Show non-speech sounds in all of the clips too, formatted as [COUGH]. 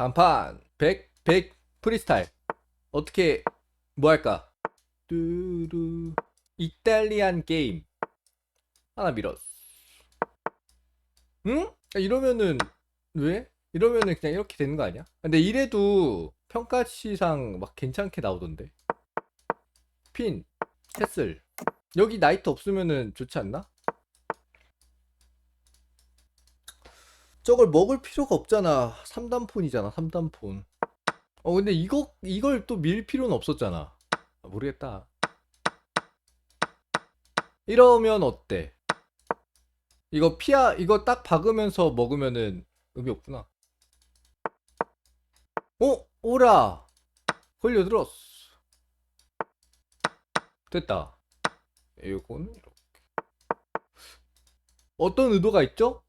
단판 100 100 프리스타일 어떻게 뭐 할까 뚜루 이탈리안 게임 하나 밀었어 응? 아, 이러면은 왜? 이러면은 그냥 이렇게 되는 거 아니야? 근데 이래도 평가치상 막 괜찮게 나오던데 핀 캐슬 여기 나이트 없으면은 좋지 않나? 저걸 먹을 필요가 없잖아. 3단폰이잖아, 3단폰. 어, 근데 이거, 이걸 또 밀 필요는 없었잖아. 아, 모르겠다. 이러면 어때? 이거 피아, 이거 딱 박으면서 먹으면은 의미 없구나. 어? 오라! 걸려들었어. 됐다. 이거는 이렇게. 어떤 의도가 있죠?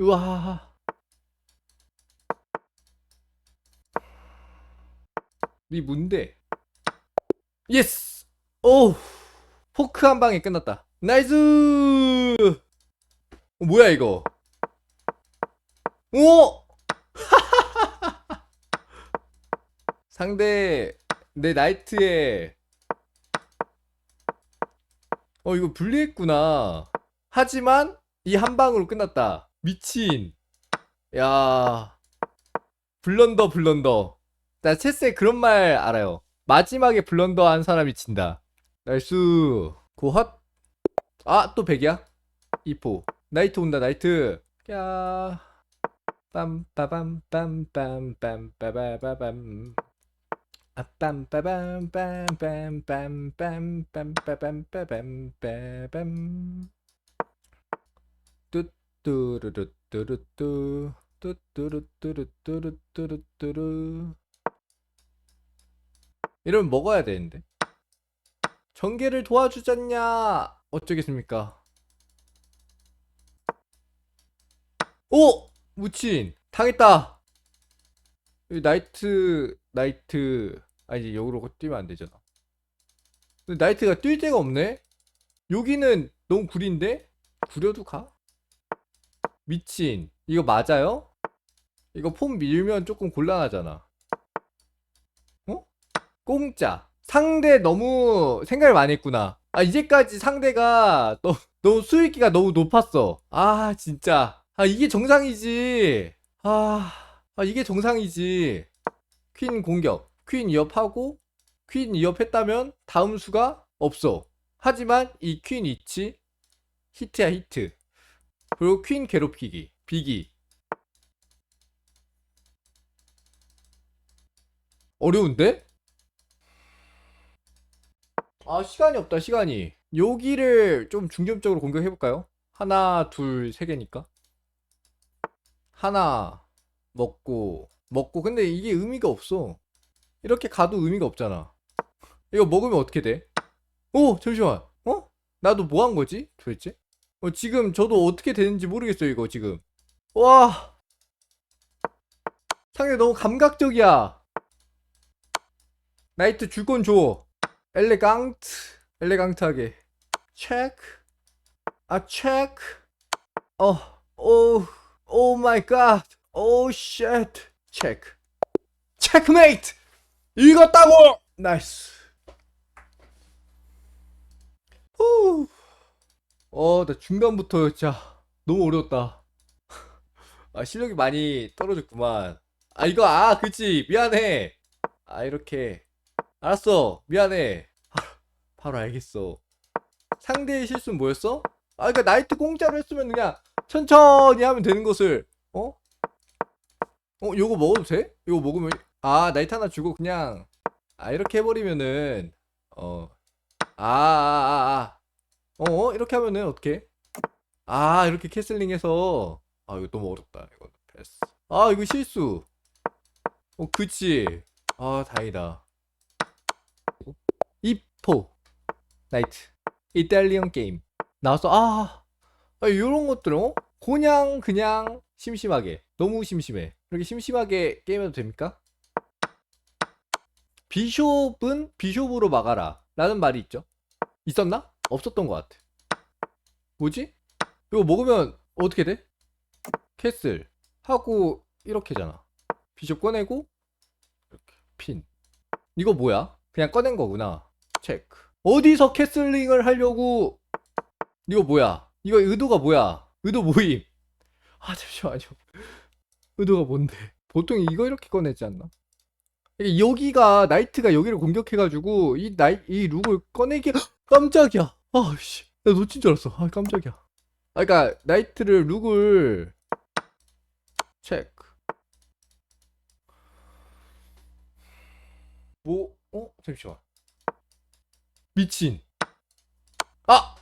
우와. 이 뭔데? 예스! 오! 포크 한 방에 끝났다. 나이스! 어, 뭐야 이거? 오! [LAUGHS] 상대 내 나이트에 어 이거 불리했구나. 하지만 이 한 방으로 끝났다. 미친. 야. 블런더 블런더. 나 체스에 그런 말 알아요. 마지막에 블런더 한 사람이 진다. 나이스. 고핫. 아, 또 100이야? 2포. 나이트 온다, 나이트. 야. 빰빠밤빰빰빰빰빠바바밤. 아, 빰빠밤빰빰빰빰빰빰빰빰빰빰빰. 뚜 루뚜루뚜루뚜 뚜뚜루뚜루뚜루뚜루뚜루. 이러면 먹어야 되는데. 전개를 도와주잖냐? 어쩌겠습니까? 오! 무친! 당했다! 나이트 나이트. 아 이제 여기로 뛰면 안 되잖아. 근데 나이트가 뛸 데가 없네? 여기는 너무 구린데? 구려도 가? 미친. 이거 맞아요? 이거 폼 밀면 조금 곤란하잖아. 어? 공짜. 상대 너무 생각을 많이 했구나. 아, 이제까지 상대가 너, 너무 수익기가 너무 높았어. 아, 진짜. 아, 이게 정상이지. 아, 아, 이게 정상이지. 퀸 공격. 퀸 이업하고, 퀸 이업했다면 다음 수가 없어. 하지만 이퀸 있지? 히트야, 히트. 그리고 퀸 괴롭히기 비기 어려운데? 아 시간이 없다 시간이 여기를 좀 중점적으로 공격해볼까요? 하나 둘 세 개니까 하나 먹고 먹고 근데 이게 의미가 없어 이렇게 가도 의미가 없잖아 이거 먹으면 어떻게 돼? 오 잠시만 어? 나도 뭐 한 거지 도대체? 어, 지금 저도 어떻게 되는지 모르겠어요, 이거 지금. 와. 상대 너무 감각적이야. 나이트 줄 건 줘. 엘레강트. 엘레강트하게. 체크. 아, 체크. 어, 오, 오 마이 갓. 오, 쉣. 체크. 체크메이트! 이겼다고! 나이스. 어, 나 중간부터 진짜 너무 어려웠다. [LAUGHS] 아, 실력이 많이 떨어졌구만. 아, 이거, 아, 그치. 미안해. 아, 이렇게. 알았어. 미안해. 바로, [LAUGHS] 바로 알겠어. 상대의 실수는 뭐였어? 아, 그니까 나이트 공짜로 했으면 그냥 천천히 하면 되는 것을, 어? 어, 요거 먹어도 돼? 이거 먹으면, 아, 나이트 하나 주고 그냥, 아, 이렇게 해버리면은, 어, 아, 아, 아, 아. 어 이렇게 하면은 어떻게? 아 이렇게 캐슬링해서 아 이거 너무 어렵다 이거 패스. 아 이거 실수. 어 그치. 아 다행이다. 이포 나이트 이탈리언 게임 나왔어. 아, 아 이런 것들 어? 그냥 그냥 심심하게 너무 심심해. 이렇게 심심하게 게임해도 됩니까? 비숍은 비숍으로 막아라 라는 말이 있죠. 있었나? 없었던 것 같아. 뭐지? 이거 먹으면 어떻게 돼? 캐슬 하고 이렇게잖아. 비숍 꺼내고 이렇게 핀. 이거 뭐야? 그냥 꺼낸 거구나. 체크. 어디서 캐슬링을 하려고? 이거 뭐야? 이거 의도가 뭐야? 의도 모임. 아 잠시만요. 의도가 뭔데? 보통 이거 이렇게 꺼내지 않나? 여기가 나이트가 여기를 공격해가지고 이 나이 이 룩을 꺼내기 [GASPS] 깜짝이야. 아씨, 나 놓친 줄 알았어. 아 깜짝이야. 아 그러니까 나이트를 룩을 체크. 뭐? 어? 잠시만. 미친. 아!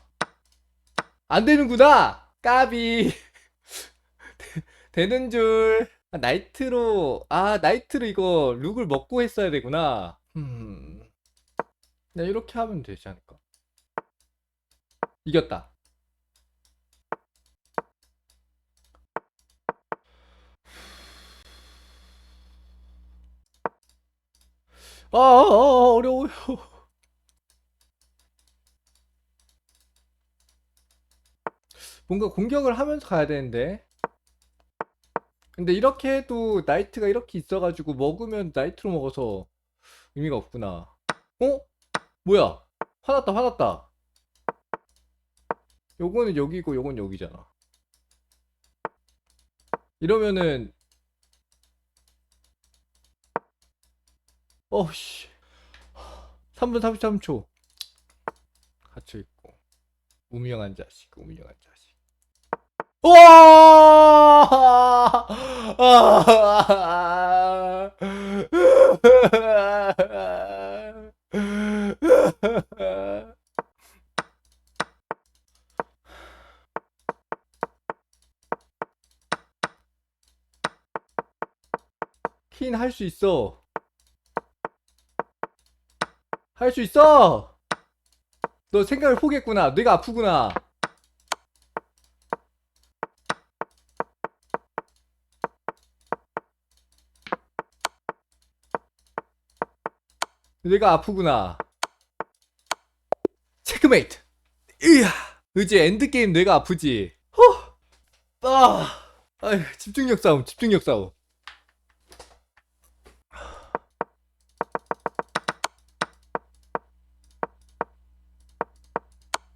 안 되는구나! 까비. [LAUGHS] 되- 되는 줄. 아, 나이트로, 아, 나이트로 이거 룩을 먹고 했어야 되구나. 음. 그냥 이렇게 하면 되지 않을까? 이겼다. 아, 아, 아, 어려워요. 뭔가 공격을 하면서 가야 되는데. 근데 이렇게 해도 나이트가 이렇게 있어가지고 먹으면 나이트로 먹어서 의미가 없구나. 어? 뭐야? 화났다, 화났다. 요거는 여기고 요건 여기잖아. 이러면은 어씨. 3분 33초. 갇혀 있고. 우명한 자식 우명한 자식. 와 [LAUGHS] 퀸 할 수 있어 할 수 있어! 너 생각을 포기했구나. 뇌가 아프구나. 뇌가 아프구나. 체크메이트! 이야! 이제 엔드게임 뇌가 아프지? 호! 아! 집중력 싸움, 집중력 싸움.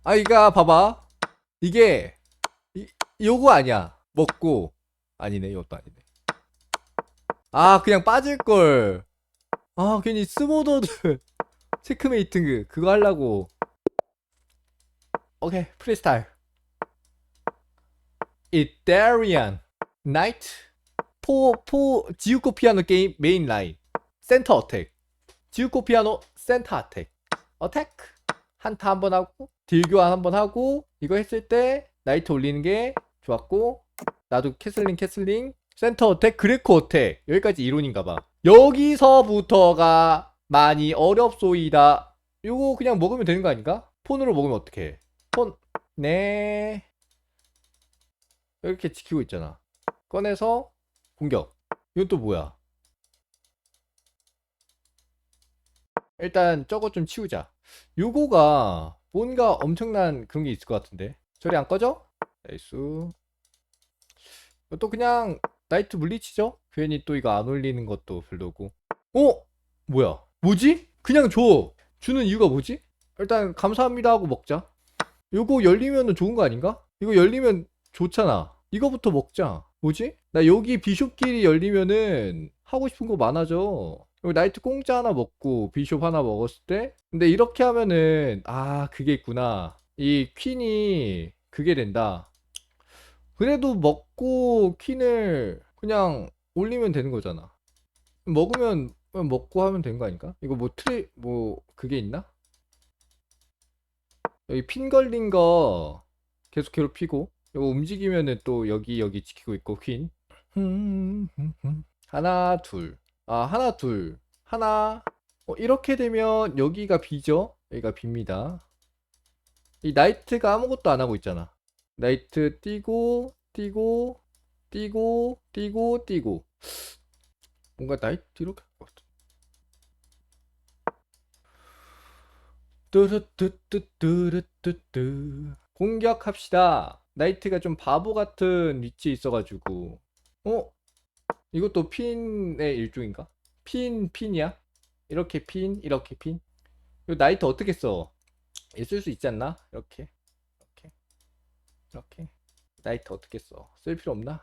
아, 이가 봐봐. 이게 이, 요거 아니야. 먹고 아니네. 이것도 아니네. 아, 그냥 빠질 걸. 아, 괜히 스모더드 [LAUGHS] 체크메이트 그- 그거 하려고. 오케이, 프리스타일. 이태리안 나이트 포, 포, 지우코 피아노 게임 메인 라인 센터 어택 지우코 피아노 센터 어택 어택 한타 한 번 하고 딜 교환 한 번 하고 이거 했을 때 나이트 올리는 게 좋았고 나도 캐슬링 캐슬링 센터 어택 그레코 어택. 여기까지 이론인가봐. 여기서부터가 많이 어렵소이다. 요거 그냥 먹으면 되는 거 아닌가? 폰으로 먹으면 어떡해? 폰 네. 이렇게 지키고 있잖아. 꺼내서 공격. 이건 또 뭐야? 일단 저거 좀 치우자 요거가 뭔가 엄청난 그런 게 있을 것 같은데 저리 안 꺼져? 나이스 또 그냥 나이트 물리치죠? 괜히 또 이거 안 올리는 것도 별로고 어? 뭐야 뭐지? 그냥 줘 주는 이유가 뭐지? 일단 감사합니다 하고 먹자 요거 열리면은 좋은 거 아닌가? 이거 열리면 좋잖아 이거부터 먹자 뭐지? 나 여기 비숍끼리 열리면은 하고 싶은 거 많아져 여기 나이트 공짜 하나 먹고 비숍 하나 먹었을 때? 근데 이렇게 하면은 아 그게 있구나. 이 퀸이 그게 된다. 그래도 먹고 퀸을 그냥 올리면 되는 거잖아. 먹으면 먹고 하면 되는 거 아닌가? 이거 뭐 트리 뭐 그게 있나? 여기 핀 걸린 거 계속 괴롭히고 이거 움직이면은 또 여기 여기 지키고 있고 퀸. [LAUGHS] 하나 둘 아, 하나, 둘. 하나. 어, 이렇게 되면 여기가 B죠? 여기가 B입니다. 이 나이트가 아무것도 안 하고 있잖아. 나이트 뛰고, 뛰고, 뛰고, 뛰고, 뛰고. 뭔가 나이트 이렇게 할것 같아. 뚜루뚜뚜뚜루뚜뚜. 공격합시다. 나이트가 좀 바보 같은 위치에 있어가지고 어? 이것도 핀의 일종인가? 핀 핀이야? 이렇게 핀 이렇게 핀? 이 나이트 어떻게 써? 쓸 수 있지 않나? 이렇게 이렇게 이렇게 나이트 어떻게 써? 쓸 필요 없나?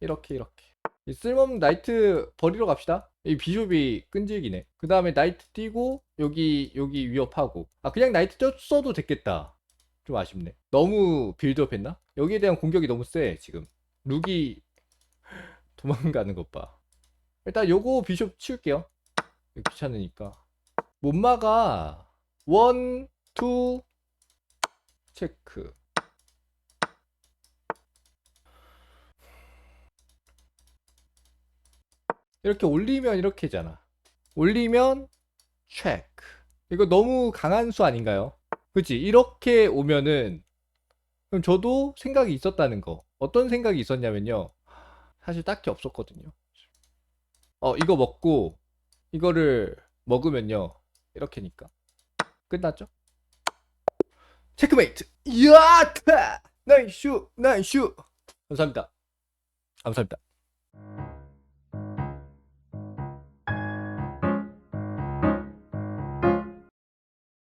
이렇게 이렇게 이 쓸모없는 나이트 버리러 갑시다 이 비숍이 끈질기네 그 다음에 나이트 띄고 여기 여기 위협하고 아 그냥 나이트 떴어도 됐겠다 좀 아쉽네 너무 빌드업 했나? 여기에 대한 공격이 너무 세 지금 룩이 도망가는 것 봐 일단 요거 비숍 치울게요 귀찮으니까 못 막아 원, 투, 체크 이렇게 올리면 이렇게잖아. 올리면 체크. 이거 너무 강한 수 아닌가요? 그치? 이렇게 오면은 그럼 저도 생각이 있었다는 거. 어떤 생각이 있었냐면요. 사실 딱히 없었거든요. 어, 이거 먹고 이거를 먹으면요. 이렇게니까. 끝났죠? 체크메이트. 이야! 나이슈! 나이슈! 감사합니다. 감사합니다.